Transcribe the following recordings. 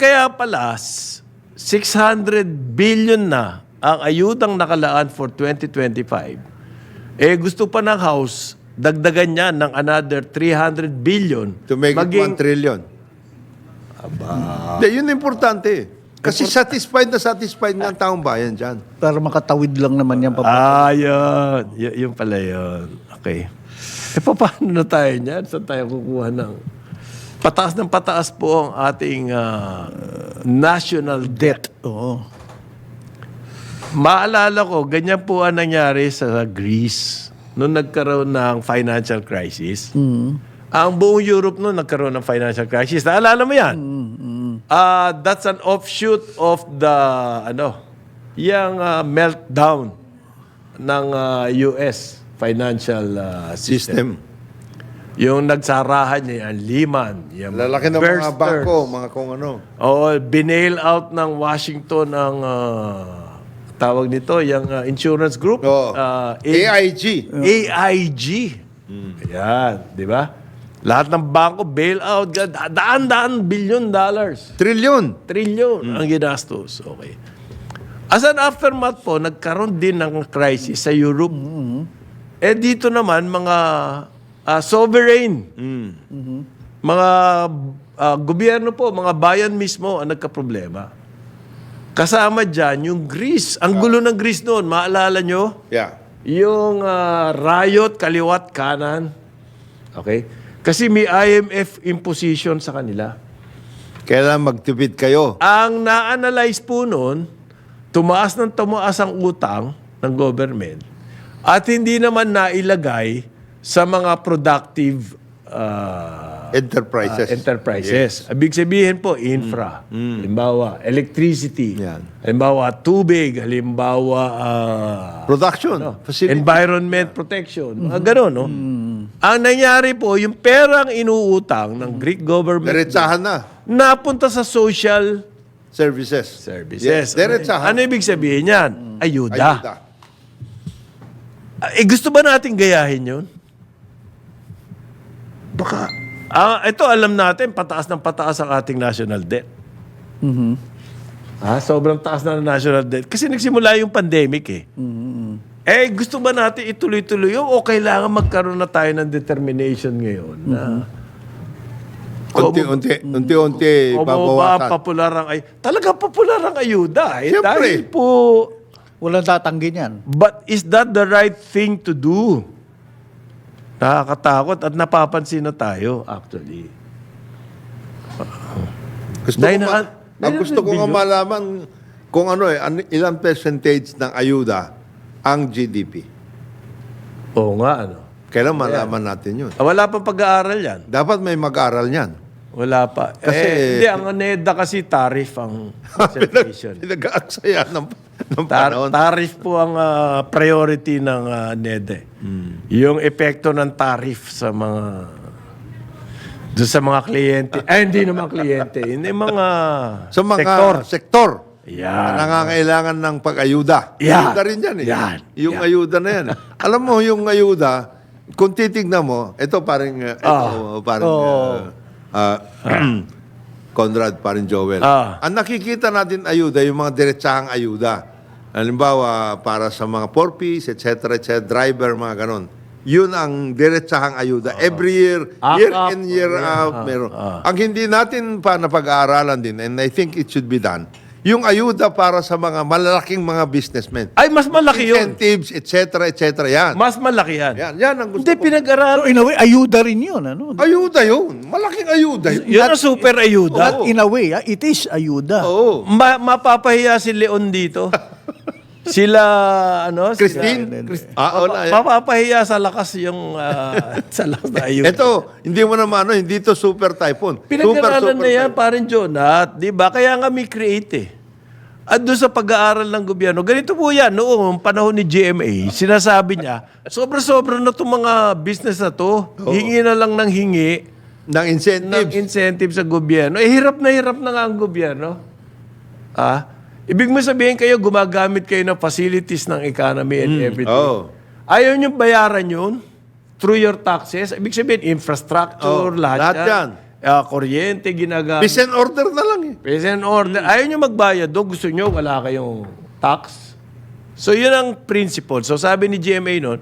kaya pala, s- 600 billion na ang ayudang nakalaan for 2025. Eh, gusto pa ng House, dagdagan niya ng another 300 billion. To make Maging- it 1 trillion. Aba. yun ang importante. Kasi satisfied na satisfied ang taong bayan dyan. Para makatawid lang naman yan. Pa. Ah, yun. Y- yun pala yun. Okay. Eh, pa- paano na tayo niyan? Saan tayo kukuha ng... Pataas ng pataas po ang ating ah, national debt. Oo. Maalala ko, ganyan po ang nangyari sa Greece noong nagkaroon ng financial crisis. Ang buong Europe noon nagkaroon ng financial crisis. Naalala mo yan? Ah, that's an offshoot of the, ano, yung ah, meltdown ng ah, US financial ah, system. System. Yung nagsarahan niya, yung Lehman, yung Lalaki ng mga Bear bangko, mga kung ano. Oo, binail out ng Washington ang ah, tawag nito, yung ah, insurance group. Oo. Ah, A- AIG. AIG. Ayan, di ba? Lahat ng bangko, bailout, ga- daan-daan billion dollars. Trillion. Trillion ang ginastos. Okay. As an aftermath po, nagkaroon din ng crisis sa Europe. Eh dito naman, mga ah, sovereign, mga ah, gobyerno po, mga bayan mismo ang nagka-problema. Kasama dyan, yung Greece. Ang gulo ng Greece noon, maalala nyo? Yeah. Yung ah, riot, kaliwat, kanan. Okay? Kasi may IMF imposition sa kanila. Kailangan magtipid kayo. Ang na-analyze po noon, tumaas ng tumaas ang utang ng government at hindi naman nailagay sa mga productive uh, Enterprises. uh, enterprises. Ibig sabihin po, infra. Halimbawa, electricity. Yan. Halimbawa, tubig. Halimbawa, uh, Production. Facility. environment protection. Mga ganun, no? Ang nangyari po, yung perang inuutang ng Greek government Diretsahan na. napunta sa social Services. services. Yes. Diretsahan. Ano ibig sabihin yan? Ayuda. Ayuda. Ah, Eh, gusto ba natin gayahin yun? Baka. Ah, ito alam natin, pataas ng pataas ang ating national debt. Ah, sobrang taas na ng national debt. Kasi nagsimula yung pandemic eh. Eh, gusto ba natin ituloy-tuloy yun o kailangan magkaroon na tayo ng determination ngayon na Unti-unti. Unti-unti. o ba Babawasan. popular ang ay talaga popular ang ayuda eh. Siyempre. Dahil po Walang tatanggi niyan. But is that the right thing to do? Nakakatakot at napapansin na tayo, actually. Gusto ko, Dahil ma- na- ang gusto ko nga malaman kung ano eh, an- ilang percentage ng ayuda ang GDP. Oo nga, ano. Kailan malaman natin yun? Ah, Wala pang pag-aaral yan. Dapat may mag-aral niyan. Wala pa. Kasi- eh, hindi, ang NEDA kasi tarif ang concentration. Pinag-aaksaya ng, ng Tar- panahon. tarif po ang ah, priority ng ah, NEDA. eh. Yung epekto ng tarif sa mga doon sa mga kliyente. Ay, hindi naman kliyente. Hindi mga Sa mga sektor. sektor. Yan. na nangangailangan ng pag-ayuda. Yan. Ayuda rin yan eh. Yan. Yung Yan. ayuda na yan. Alam mo, yung ayuda, kung titignan mo, ito parang, uh, ito, parang, uh, uh, Conrad, parang Joel. Ah. Ang nakikita natin ayuda, yung mga diretsahang ayuda. Halimbawa, para sa mga porpies, etc., etc., driver, mga ganon. Yun ang diretsahang ayuda. Every year, Up, year up, in, year out, meron. Ah. Ang hindi natin pa napag-aaralan din, and I think it should be done, yung ayuda para sa mga malalaking mga businessmen. Ay, mas malaki yun. Incentives, etc., etc., yan. Mas malaki yan. Yan, yan ang gusto Hindi, ko. pinag-aralan. So in a way, ayuda rin yun. Ano? Ayuda yun. Malaking ayuda yun. Yun ang super ayuda. Not in a way, ah, it is ayuda. Oo. Ma- mapapahiya si Leon dito. Sila, ano? Christine? Sila, Christ- ah, wala. eh. mapapahiya sa lakas yung, ah, sa lakas na ayuda. Ito, hindi mo naman, ano, hindi to super typhoon. Pinag-aralan na yan, typhoon. parin Jonat. Di ba? Kaya nga may create eh. At doon sa pag-aaral ng gobyerno, ganito po yan, noong panahon ni GMA, sinasabi niya, sobra-sobra na itong mga business na to. Hingi na lang ng hingi Ng ng incentives. incentive sa gobyerno. Eh, hirap na hirap na nga ang gobyerno. Ah? Ibig mo sabihin kayo, gumagamit kayo ng facilities ng economy and everything. Oo. Ayaw nyo bayaran yun through your taxes. Ibig sabihin, infrastructure, Oo, lahat, lahat yan. yan. ah, kuryente ginagamit. Peace and order na lang eh. Peace and order. Ayaw nyo magbayad do, gusto nyo wala kayong tax. So yun ang principle. So sabi ni GMA noon,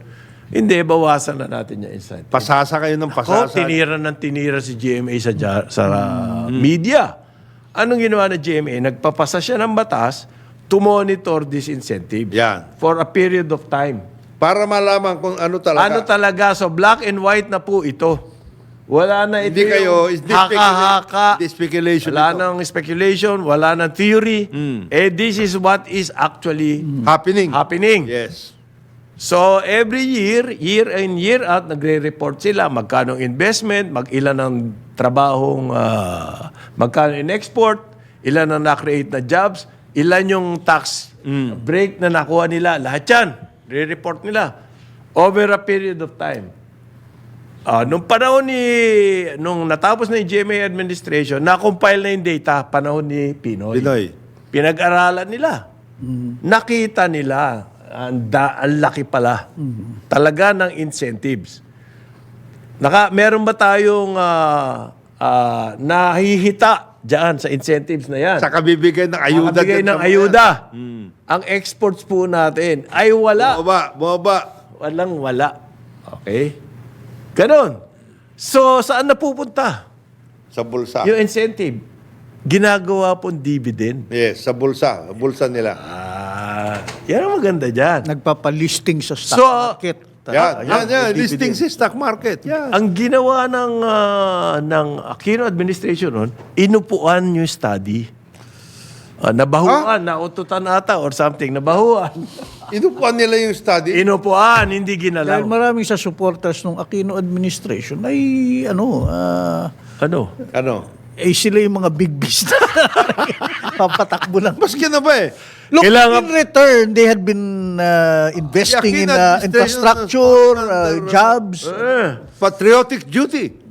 hindi, bawasan na natin yung incentive. Pasasa kayo ng Ako, pasasa. tinira ng tinira si GMA sa, sa uh, media. Anong ginawa ng GMA? Nagpapasa siya ng batas to monitor this incentive Yan. for a period of time. Para malaman kung ano talaga. Ano talaga? So black and white na po ito. Wala na ito Hindi kayo, yung is this haka-haka. speculation- this speculation Wala ito. nang speculation, wala nang theory. Eh, this is what is actually Happening. happening. Yes. So, every year, year in, year out, nagre-report sila magkano investment, mag-ilan ang trabahong, ah, magkano in export, ilan ang na-create na jobs, ilan yung tax break na nakuha nila. Lahat yan, re-report nila over a period of time. Ah, nung panahon ni, nung natapos na yung GMA administration, na-compile na yung data, panahon ni Pinoy. Pinoy. Pinag-aralan nila. Nakita nila, ang, da, ang laki pala. Talaga ng incentives. Naka, meron ba tayong ah, ah, nahihita dyan sa incentives na yan? Saka bibigay ng ayuda. Nakabigay din ng sa ayuda. Ang exports po natin ay wala. Bumaba, bumaba. Walang wala. Okay? Ganon. So, saan napupunta? Sa bulsa. Yung incentive. Ginagawa pong dividend. Yes, sa bulsa. Bulsa nila. Ah, yan ang maganda dyan. Nagpapalisting sa stock So, market. Yan, yan. Dividend. Listing sa stock market. Yan. Ang ginawa ng ah, ng Aquino administration noon, inupuan yung study. Ah, nabahuan, naututan ata or something, nabahuan. Inupuan nila yung study. Inupuan, hindi Dahil ginalaw. maraming sa supporters ng Aquino administration ay ano, ah, Ano? ano? Eh sila yung mga big business. Papatakbo lang. Maski na ba eh? Look, Kailangan- in return, they had been uh, investing in uh, infrastructure, uh, uh, jobs. Eh, Patriotic duty.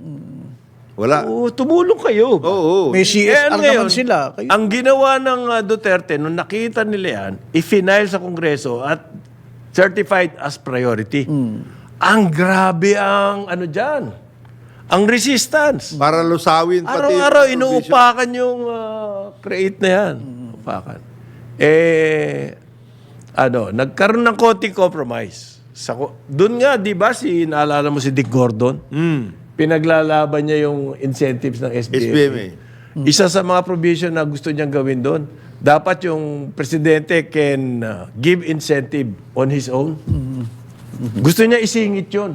Wala. oh, tumulong kayo. Oo. oo. May Eh, CSR ano naman ngayon, sila. Kayo- Ang ginawa ng uh, Duterte, nung nakita nila yan, i-final sa Kongreso at certified as priority. Ang grabe ang ano dyan. Ang resistance. Para lusawin pati. Araw-araw yung inuupakan yung uh, create na yan. Upakan. Eh, ano, nagkaroon ng konting compromise. Sa, doon nga, di ba, si, naalala mo si Dick Gordon? Mm. Pinaglalaban niya yung incentives ng SBMA. SBMA. Isa sa mga provision na gusto niyang gawin doon, dapat yung presidente can uh, give incentive on his own. Gusto niya isingit yun.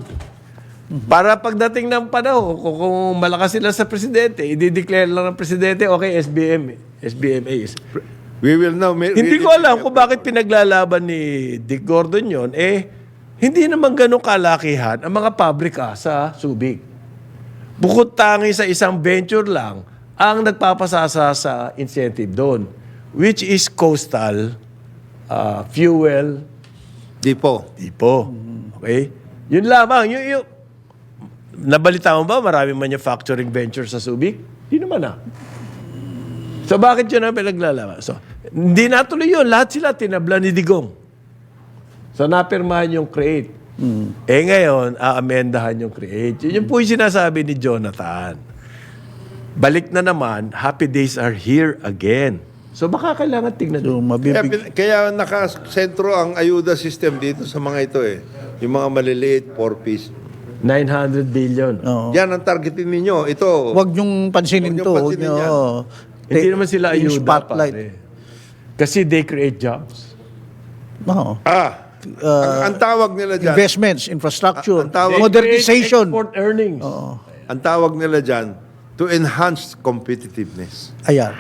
Para pagdating ng panahon, kung, kung malakas sila sa presidente, i-declare lang ng presidente, okay, SBM, SBMA is. We will now. Hindi ko alam kung bakit pinaglalaban ni Dick Gordon yon Eh, hindi naman ganun kalakihan ang mga pabrika sa Subic. Bukod tangi sa isang venture lang ang nagpapasasa sa incentive doon, which is coastal uh, fuel Dipo. tipo. Okay? Yun lamang. Yung, yung, nabalita mo ba maraming manufacturing venture sa Subic? Hindi naman ah. So bakit yun ang pinaglalaban? So, hindi natuloy yun. Lahat sila tinabla ni Digong. So napirmahan yung create. Eh ngayon, aamendahan yung create. Yun yung po yung sinasabi ni Jonathan. Balik na naman, happy days are here again. So baka kailangan tignan. So, Kaya, mabibig. pin- kaya nakasentro ang ayuda system dito sa mga ito eh. Yung mga maliliit, 4-piece. 900 billion. Oo. Yan ang targetin ninyo. Ito. Huwag niyong pansinin Huwag niyong to. Huwag pansinin niyo, yan. oo. Hindi naman sila ayuda, spotlight. pare. Kasi they create jobs. Oo. Ah. ang, ang tawag nila dyan. Investments, infrastructure, Ang tawag- They modernization. create export earnings. Ang tawag nila dyan, to enhance competitiveness. Ayan.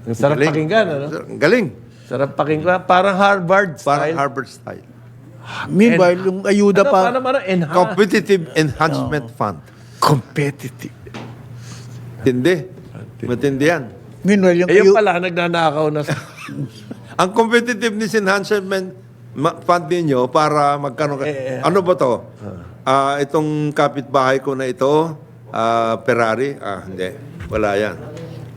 Ang sarap Galing. pakinggan, ano? Ang Galing. Sarap pakinggan. Parang Harvard Parang style. Harvard style. Meanwhile, yung ayuda ano, pa, Paano, paano, enhance. Competitive Enhancement Fund. competitive. Tindi. Matindi yan. meanwhile, yung Eh, yung ayu- pala, nagnanakaw na. Ang competitiveness enhancement ma- fund ninyo para magkano Eh, ano ba to? Ah, itong kapitbahay ko na ito, ah, Ferrari, ah hindi. Wala yan.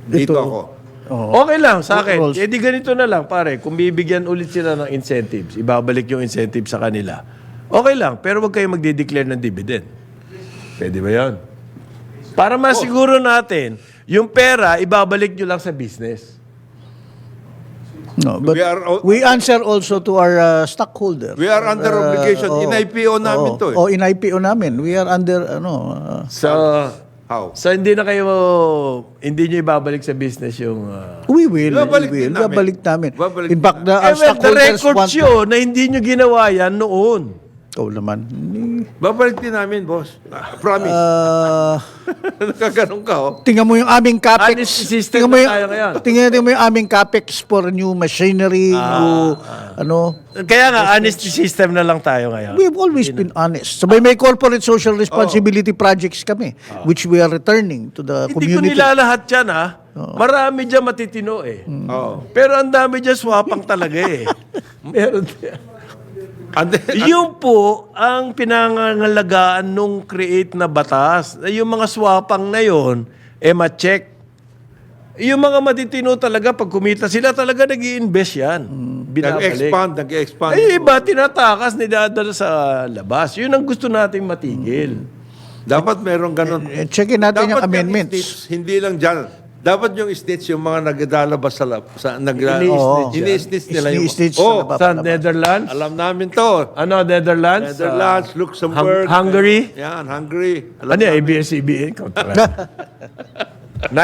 Dito Ito. ako. Oo. Okay lang sa akin. Rolls. Eh di ganito na lang, pare. Kung bibigyan ulit sila ng incentives, ibabalik yung incentive sa kanila. Okay lang, pero wag kayo magde-declare ng dividend. Pwede ba yan? Para masiguro natin, yung pera, ibabalik nyo lang sa business. No, but We are al- we answer also to our uh, stockholder. We are under Uh, obligation. oo. In-IPO namin Oo. to eh. Oh, in-IPO namin. We are under, ano, uh, So, How? so hindi na kayo, hindi nyo ibabalik sa business yung... uh, we will. Babalik we din will. namin. Babalik namin. Babalik In din fact, the, eh, our well, the stockholders record want... show na hindi nyo ginawa yan noon. Ikaw naman. Babalik din namin, boss. Ah, Promise. Uh, Nakaganon ka, oh. tingnan mo yung aming capex. Honest system tingnan mo na yung, tayo ngayon. tingnan mo yung aming capex for new machinery, Ah, new, ano. Kaya nga, honesty system na lang tayo ngayon. We've always been honest. Sabay may corporate social responsibility projects kami, which we are returning to the Hindi ko community. nilalahat yan, ha? Marami dyan matitino, eh. Oo. Pero ang dami dyan swapang talaga, eh. Meron din. And then, Yun po ang pinangangalagaan nung create na batas. Na Yung mga swapang na yon, eh ma-check. Yung mga matitino talaga, pag kumita sila talaga nag invest yan. Binabalik. nag-expand, nag-expand. Ay, iba, tinatakas, nidadala sa labas. Yun ang gusto nating matigil. Dapat meron ganon. Eh, Checkin natin yung Dapat amendments. states, hindi lang dyan. Dapat yung states, yung mga naglalabas sa lab, sa nag Ini-snitch yan. ini-snitch nila yung Ini-snitch Oh, na Sa Netherlands? alam namin to. Ano, Netherlands? Netherlands, Luxembourg. Hung- Hungary? Yan, Hungary. Alam ano yan, namin. ABS-CBN? Kontra.